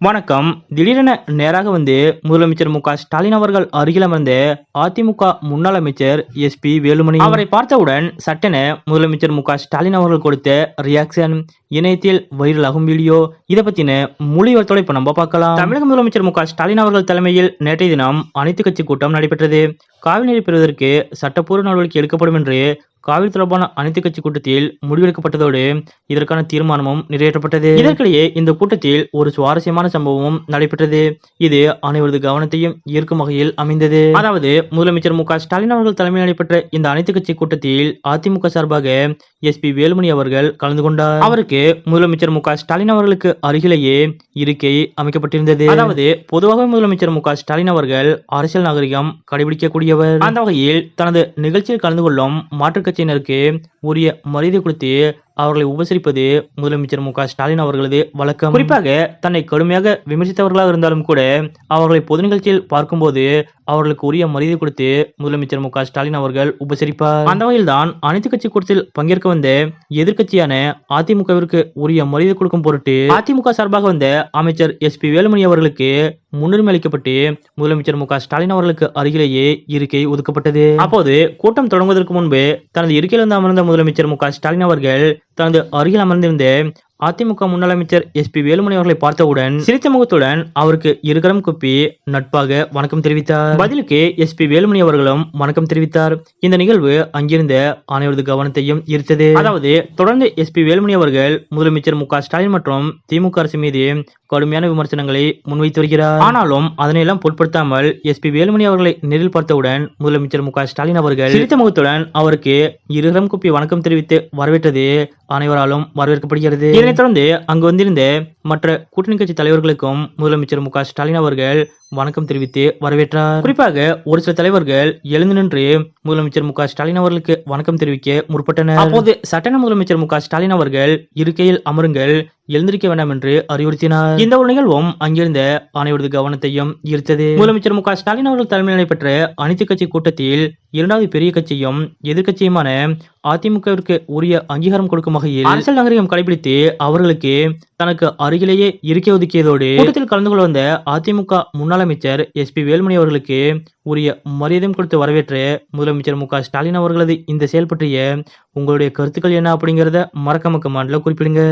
வணக்கம். திடீரென நேராக வந்து முதலமைச்சர் மு ஸ்டாலின் அவர்கள் அருகில் அமர்ந்த அதிமுக முன்னாள் அமைச்சர் எஸ் பி வேலுமணி அவரை பார்த்தவுடன் சட்டென முதலமைச்சர் மு ஸ்டாலின் அவர்கள் கொடுத்த ரியாக்ஷன் இணையத்தில் வைரலாகும் வீடியோ இதை பத்தின முழு இப்ப நம்ம பார்க்கலாம். தமிழக முதலமைச்சர் மு ஸ்டாலின் அவர்கள் தலைமையில் நேற்றைய தினம் அனைத்து கட்சி கூட்டம் நடைபெற்றது. காவிநீரை பெறுவதற்கு சட்டப்பூர்வ நடவடிக்கை எடுக்கப்படும் என்று காவிரி தொடர்பான அனைத்து கட்சி கூட்டத்தில் முடிவெடுக்கப்பட்டதோடு இதற்கான தீர்மானமும் நிறைவேற்றப்பட்டது. இதற்கிடையே இந்த கூட்டத்தில் ஒரு சுவாரஸ்யமான சம்பவமும் நடைபெற்றது. இது அனைவரது கவனத்தையும் ஈர்க்கும் வகையில் அமைந்தது. அதாவது முதலமைச்சர் மு ஸ்டாலின் அவர்கள் தலைமையில் நடைபெற்ற இந்த அனைத்து கட்சி கூட்டத்தில் அதிமுக சார்பாக எஸ் பி வேலுமணி அவர்கள் கலந்து கொண்டார். அவருக்கு முதலமைச்சர் மு ஸ்டாலின் அவர்களுக்கு அருகிலேயே இருக்கை அமைக்கப்பட்டிருந்தது. அதாவது பொதுவாக முதலமைச்சர் மு ஸ்டாலின் அவர்கள் அரசியல் நாகரிகம் கடைபிடிக்கக்கூடியவர். அந்த வகையில் தனது நிகழ்ச்சியில் கலந்து கொள்ளும் மாற்று கட்சியினருக்கு உரிய மரியாதை கொடுத்து அவர்களை உபசரிப்பது முதலமைச்சர் மு க ஸ்டாலின் அவர்களது வழக்கம். குறிப்பாக தன்னை கடுமையாக விமர்சித்தவர்களாக இருந்தாலும் கூட அவர்களை பொது நிகழ்ச்சியில் பார்க்கும்போது அவர்களுக்கு உரிய மரியாதை கொடுத்து முதலமைச்சர் மு க ஸ்டாலின் அவர்கள் உபசரிப்பார். அந்த வகையில் தான் அனைத்து கட்சி கூட்டத்தில் பங்கேற்க வந்த எதிர்க்கட்சியான அதிமுகவிற்கு உரிய மரியாதை கொடுக்கும் பொருட்டு அதிமுக சார்பாக வந்த அமைச்சர் எஸ் பி வேலுமணி அவர்களுக்கு முன்னுரிமை அளிக்கப்பட்டு முதலமைச்சர் மு க ஸ்டாலின் அவர்களுக்கு அருகிலேயே இருக்கை ஒதுக்கப்பட்டது. அப்போது கூட்டம் தொடங்குவதற்கு முன்பு தனது இருக்கையில் வந்து அமர்ந்த முதலமைச்சர் மு க ஸ்டாலின் அவர்கள் தனது அருகில் அமர்ந்திருந்த அதிமுக முன்னாள் அமைச்சர் எஸ் பி வேலுமணி அவர்களை பார்த்தவுடன் சிரித்த முகத்துடன் அவருக்கு இருகரம் குப்பி நட்பாக வணக்கம் தெரிவித்தார். பதிலுக்கு எஸ் பி வேலுமணி அவர்களும் வணக்கம் தெரிவித்தார். இந்த நிகழ்வு அங்கிருந்த அனைவரது கவனத்தையும் ஈர்த்தது. அதாவது தொடர்ந்து எஸ் பி வேலுமணி அவர்கள் முதலமைச்சர் மு ஸ்டாலின் மற்றும் திமுக அரசு மீது கடுமையான விமர்சனங்களை முன்வைத்து வருகிறார். ஆனாலும் அதனையெல்லாம் பொருட்படுத்தாமல் எஸ் பி வேலுமணி அவர்களை நேரில் பார்த்தவுடன் முதலமைச்சர் மு ஸ்டாலின் அவர்கள் சிரித்த முகத்துடன் அவருக்கு இருகரம் குப்பி வணக்கம் தெரிவித்து வரவேற்றது அனைவராலும் வரவேற்கப்படுகிறது. இதனைத் தொடர்ந்து அங்கு வந்திருந்த மற்ற கூட்டணி கட்சி தலைவர்களுக்கும் முதலமைச்சர் மு ஸ்டாலின் அவர்கள் வணக்கம் தெரிவித்து வரவேற்றார். குறிப்பாக ஒரு சில தலைவர்கள் எழுந்து நின்று முதலமைச்சர் மு ஸ்டாலின் அவர்களுக்கு வணக்கம் தெரிவிக்க முற்பட்டனர். அப்போது சட்டன முதலமைச்சர் மு ஸ்டாலின் அவர்கள் இருக்கையில் அமருங்கள் எழுந்திருக்க வேண்டாம் என்று அறிவுறுத்தினார். இந்த ஒரு நிகழ்வும் அங்கிருந்த அனைவரது கவனத்தையும் ஈர்த்தது. முதலமைச்சர் மு ஸ்டாலின் அவர்கள் தலைமையில் நடைபெற்ற அனைத்து கட்சி கூட்டத்தில் இரண்டாவது பெரிய கட்சியும் எதிர்கட்சியுமான அதிமுகவிற்கு உரிய அங்கீகாரம் கொடுக்கும் வகையில் அரசியல் நாகரிகம் கடைபிடித்து அவர்களுக்கு தனக்கு அருகிலேயே இருக்க ஒதுக்கியதோடு கூட்டத்தில் கலந்து கொள்ள வந்த அதிமுக முன்னாள் அமைச்சர் எஸ் பி வேலுமணி அவர்களுக்கு உரிய மரியாதையும் கொடுத்து வரவேற்று முதலமைச்சர் மு ஸ்டாலின் அவர்களது இந்த செயல் பற்றிய உங்களுடைய கருத்துக்கள் என்ன அப்படிங்கறத மறக்காம மாண்டில குறிப்பிடுங்க.